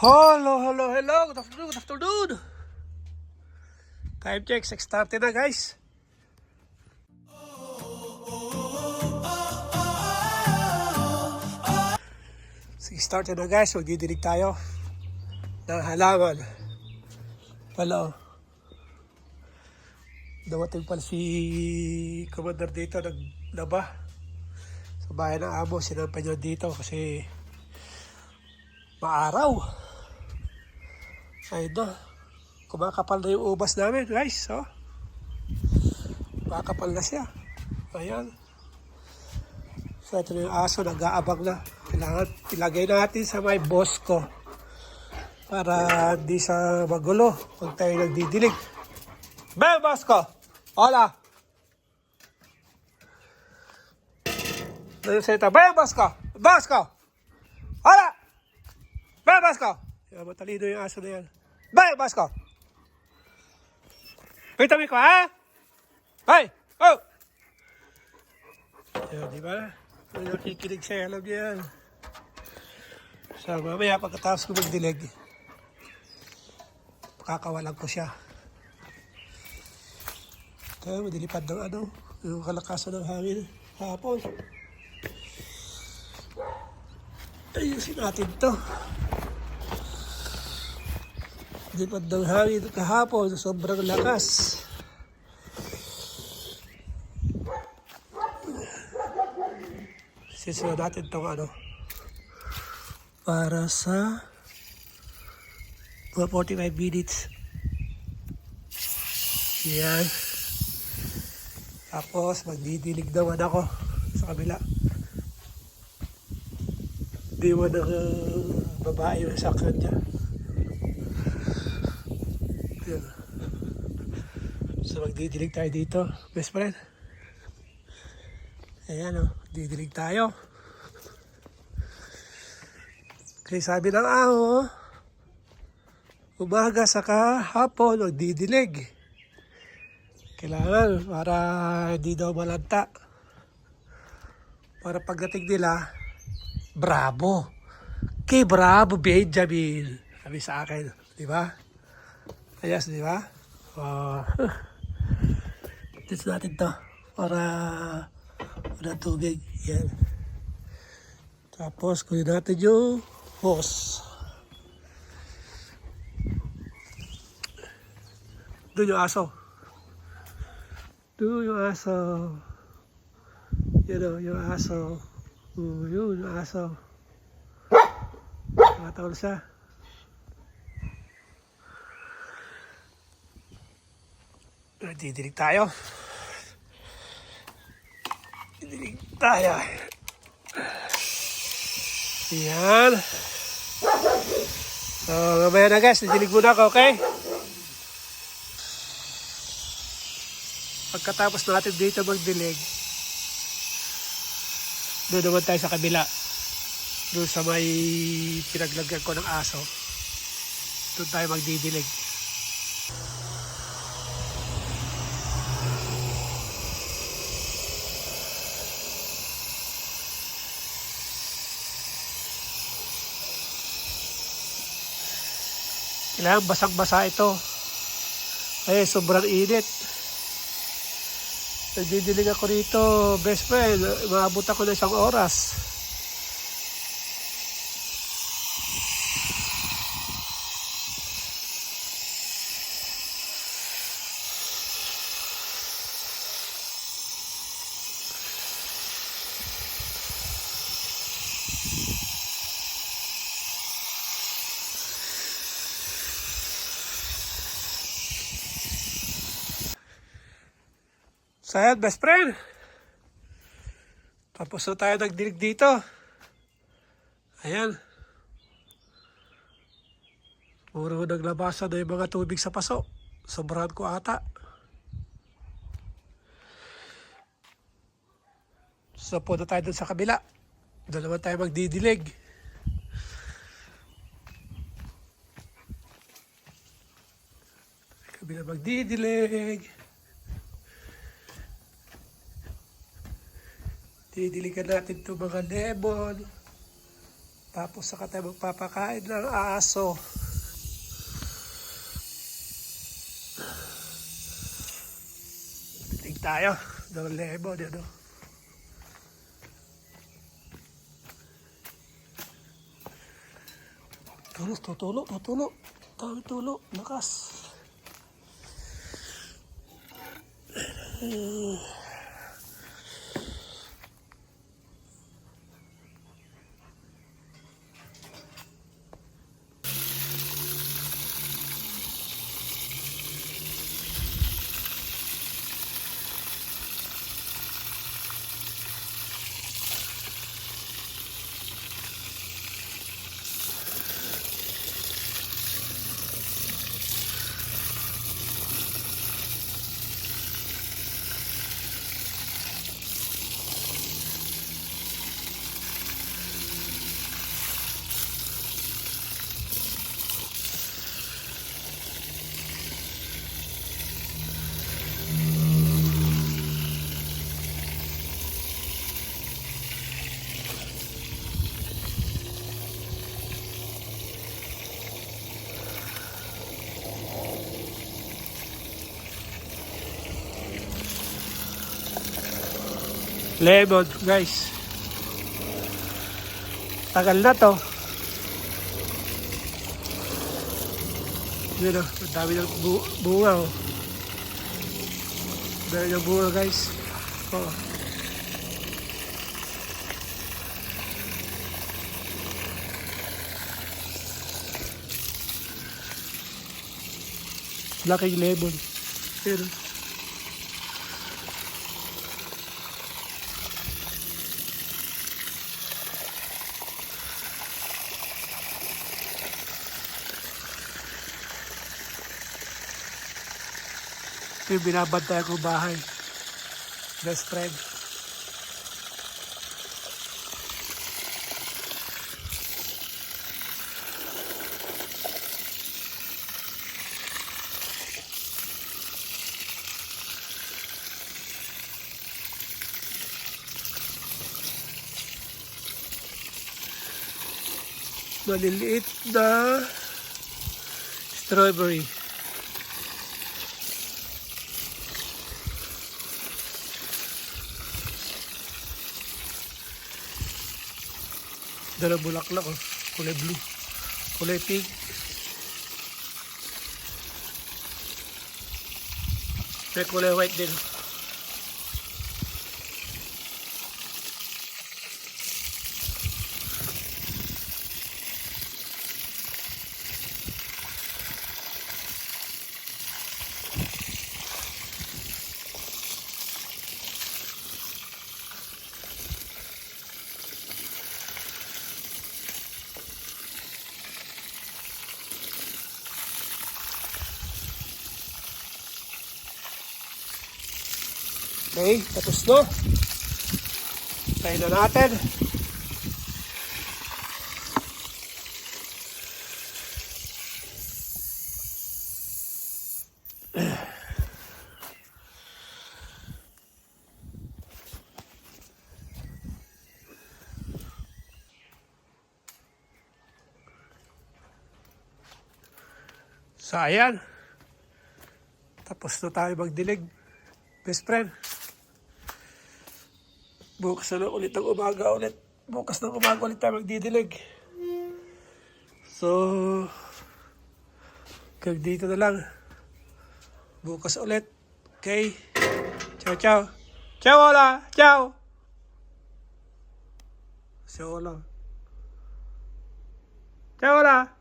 Hello, hello, hello. Good afternoon, good afternoon. Time check, 6.30 na guys. Sige, start na guys. Magdidilig tayo ng halaman. Hello. Dawating pala si Commander dito naglaba sa bahay ng amo. Sinampay niya dito kasi maaraw. Na. Kumakapal na yung ubas namin, guys. Oh. Kumakapal na siya. Ayan. So, ito na yung aso. Nag-aabang na. Kailangan ilagay natin sa may boss ko. Para di sa magulo. Huwag tayo nagdidilig. Be, boss ko! Hola! Ano yung salita? Be, boss ko! Boss ko! Hola! Be, boss ko! Matalino yung aso na yan. Boss ko! Kita mo ko, ha? Hey! Oh! Yan, di ba? May nakikinig siya, alam niya yan. So, mamaya pagkatapos ko magdilig, pakakawalan ko siya. Kaya madilipad ng ano, yung kalakasan ng hangin hapon. Ayusin natin to. Dilipad ng hangin kahapon, sobrang lakas. Sisunod natin tong ano, para sa mga 45 minutes. Yan. Tapos, magdidilig naman ako sa kabila. Di mo na uh, babae na sa kanya. Yan. So, magdidilig tayo dito. Best friend. Ayan o, didilig tayo. Kasi sabi ng aho, umaga saka hapon, magdidilig. Kailangan para hindi daw malanta. Para pagdating nila, bravo. Kay bravo, Benjamin. Sabi sa akin, di ba? Ayos, di ba? Oh. Dito natin to. Para wala tubig. Yan. Tapos, kunin natin yung hose. Doon yung aso. Doon yung aso. Yan o, yung aso. Uh, yun, yung aso. Nakatawal siya. Didilig tayo. Didilig tayo. Yan. So, mamaya na guys, didilig muna ako, okay? Pagkatapos natin dito magdilig, doon naman tayo sa kabila. Doon sa may pinaglagyan ko ng aso. Doon tayo magdidilig. Kailangan basang-basa ito. Ay, sobrang init. Nagdidilig ako rito, best friend. Maabot ako ng isang oras. So ayan, best friend. Tapos na tayo nagdilig dito. Ayan. Puro naglabasan na yung mga tubig sa paso. Sobrahan ko ata. So punta tayo dun sa kabila. Doon naman tayo magdidilig. Kabila magdidilig. Didiligan natin itong mga lemon. Tapos saka tayo magpapakain ng aso. Titig tayo. Ng lebo, dito. Tulo, tutulo, tutulo. Tawag tulo, lakas. Lemon, guys. Tagal na to. Yun o, ang dami ng bu bunga o. Dami ng bunga guys. Oh. Laking lemon. Yun o. Ito yung binabantay ko bahay. Best friend. Maliliit na strawberry. Dala bulaklak oh. Kulay blue. Kulay pink. Kulay white din. Okay, tapos na. Tayo na natin. So, ayan. Tapos na tayo magdilig. Best friend. Bukas na ulit ng umaga ulit. Bukas ng umaga ulit tayo magdidilig. So, kag dito na lang. Bukas ulit. Okay? Ciao, ciao. Ciao, hola. Ciao. Ciao, hola. Ciao, hola.